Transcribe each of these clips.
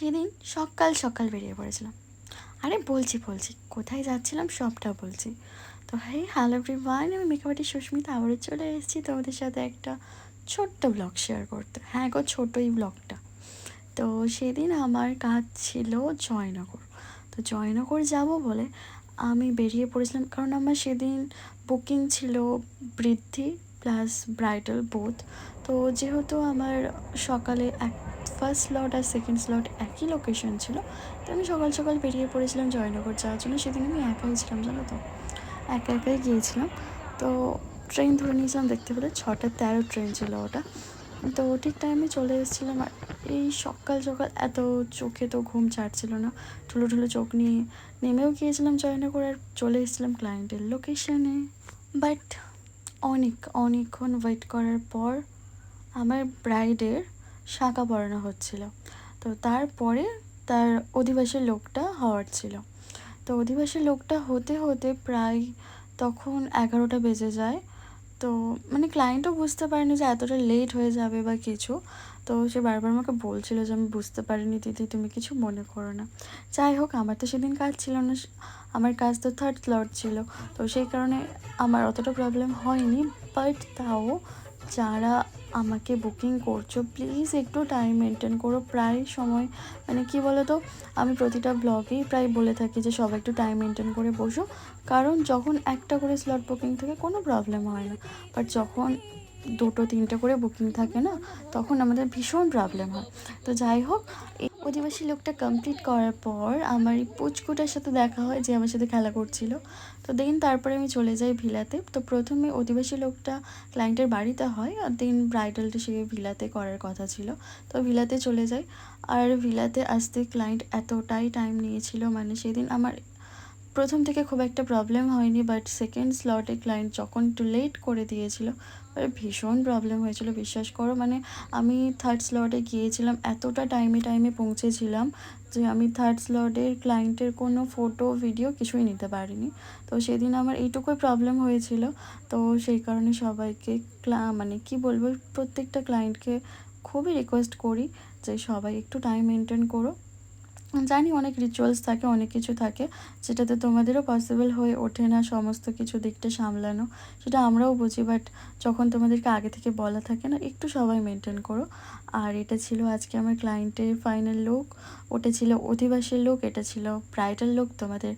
সেদিন সকাল সকাল বেরিয়ে পড়েছিলাম। আরে বলছি বলছি, কোথায় যাচ্ছিলাম সবটা বলছি। তো হ্যাঁ হ্যালো এভরিওয়ান আমি মেকআপটি সুস্মিতা আবারও চলে এসেছি তোমাদের সাথে একটা ছোট্ট ব্লগ শেয়ার করতে। হ্যাঁ গো ছোটোই ব্লগটা তো সেদিন আমার কাজ ছিল জয়নগর। তো জয়নগর যাব বলে আমি বেরিয়ে পড়েছিলাম কারণ আমার সেদিন বুকিং ছিল বৃদ্ধি প্লাস ব্রাইডাল বোথ তো যেহেতু আমার সকালে এক ফার্স্ট স্লট আর সেকেন্ড স্লট একই লোকেশন ছিল। তো আমি সকাল সকাল বেরিয়ে পড়েছিলাম জয়নগর যাওয়ার জন্য। সেদিন আমি একাই ছিলাম জানো তো? একা একাই গিয়েছিলাম। তো ট্রেন ধরে নিয়েছিলাম দেখতে পেলে ছটা তেরো ট্রেন ছিল ওটা। তো ঠিক টাইমে চলে এসেছিলাম আর এই সকাল সকাল এত চোখে তো ঘুম ছাড়ছিল না। ঠুলো ঠুলো চোখ নিয়ে নেমেও গিয়েছিলাম জয়নগর আর চলে এসেছিলাম ক্লায়েন্টের লোকেশনে বাট অনেক, অনেকক্ষণ ওয়েট করার পর আমার ব্রাইডের শাঁখা পরানো হচ্ছিল। তো তারপরে তার অধিবাসী লোকটা হওয়ার ছিল। তো অধিবাসী লোকটা হতে হতে প্রায় তখন এগারোটা বেজে যায়। তো মানে ক্লায়েন্টও বুঝতে পারেনি যে এতটা লেট হয়ে যাবে বা কিছু। তো সে বারবার আমাকে বলছিল যে আমি বুঝতে পারিনি দিদি, তুমি কিছু মনে করো না। যাই হোক, আমার তো সেদিন কাজ ছিল না, আমার কাজ তো থার্ড স্লট ছিল। তো সেই কারণে আমার অতটা প্রবলেম হয়নি বাট তাও যারা আমাকে বুকিং করছ প্লিজ একটু টাইম মেনটেন করো। প্রায় সময় মানে কি বলো তো আমি প্রতিটা ব্লগেই প্রায় বলে থাকি যে সবাই একটু টাইম মেনটেন করে বসো। কারণ যখন একটা করে স্লট বুকিং থাকে, কোনো প্রবলেম হয় না। বাট যখন দুটো, তিনটে করে বুকিং থাকে না, তখন আমাদের ভীষণ প্রবলেম হয়। তো যাই হোক অধিবাসী লোকটা কমপ্লিট করার পর আমার এই পুচকুটার সাথে দেখা হয় যে আমার সাথে খেলা করছিল। তো দেন তারপরে আমি চলে যাই ভিলাতে। তো প্রথমে অধিবাসী লোকটা ক্লায়েন্টের বাড়িতে হয় আর দিন ব্রাইডালটা সে ভিলাতে করার কথা ছিল। তো ভিলাতে চলে যাই। আর ভিলাতে আসতে ক্লায়েন্ট এতটাই টাইম নিয়েছিল মানে সেদিন আমার প্রথম থেকে খুব একটা প্রবলেম হয়নি বাট সেকেন্ড স্লটে ক্লায়েন্ট যখন একটু লেট করে দিয়েছিল ভীষণ প্রবলেম হয়েছিল, বিশ্বাস করো। মানে আমি থার্ড স্লটে গিয়েছিলাম, এতটা টাইমে টাইমে পৌঁছেছিলাম যে আমি থার্ড স্লটের ক্লায়েন্টের কোনো ফটো ভিডিও কিছুই নিতে পারিনি। তো সেদিন আমার এইটুকুই প্রবলেম হয়েছিল। তো সেই কারণে সবাইকে ক্লা মানে কি বলব, প্রত্যেকটা ক্লায়েন্টকে খুবই রিকোয়েস্ট করি যে সবাই একটু টাইম মেনটেন করো। জানি অনেক রিচুয়ালস থাকে, অনেক কিছু থাকে, যেটাতে তোমাদেরও পসিবল হয়ে ওঠে না সমস্ত কিছু দিকটা সামলানো। সেটা আমরাও বুঝি বাট যখন তোমাদেরকে আগে থেকে বলা থাকে না, একটু সবাই মেনটেন করো। আর এটা ছিল আজকে আমার ক্লায়েন্টের ফাইনাল লুক ওটা ছিল অধিবাসীর লুক এটা ছিল ব্রাইডাল লুক তোমাদের।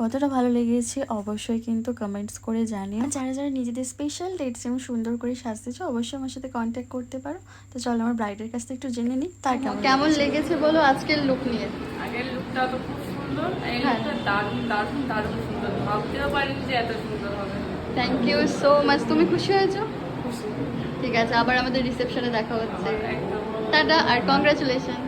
কতটা ভালো লেগেছে অবশ্যই কিন্তু কমেন্টস করে জানিও। আর যারা যারা নিজেদের স্পেশাল ডেটস এবং সুন্দর করে সাজতেছো অবশ্যই আমার সাথে কন্ট্যাক্ট করতে পারো। তো চলো আমার ব্রাইডের কাছ থেকে একটু জেনে নিই তার কেমন কেমন লেগেছে? বলো আজকের লুক নিয়ে? আগের লুকটা তো খুব সুন্দর এই হ্যাঁ। লুকটা দারুণ দারুণ দারুণ সুন্দর। ভাবতেও পারিনি যে এত সুন্দর হবে। থ্যাংক ইউ সো মাচ তুমি খুশি হয়েছো? ঠিক আছে আবার আমাদের রিসেপশনে দেখা হচ্ছে। টাটা আর কংগ্রাচুলেশন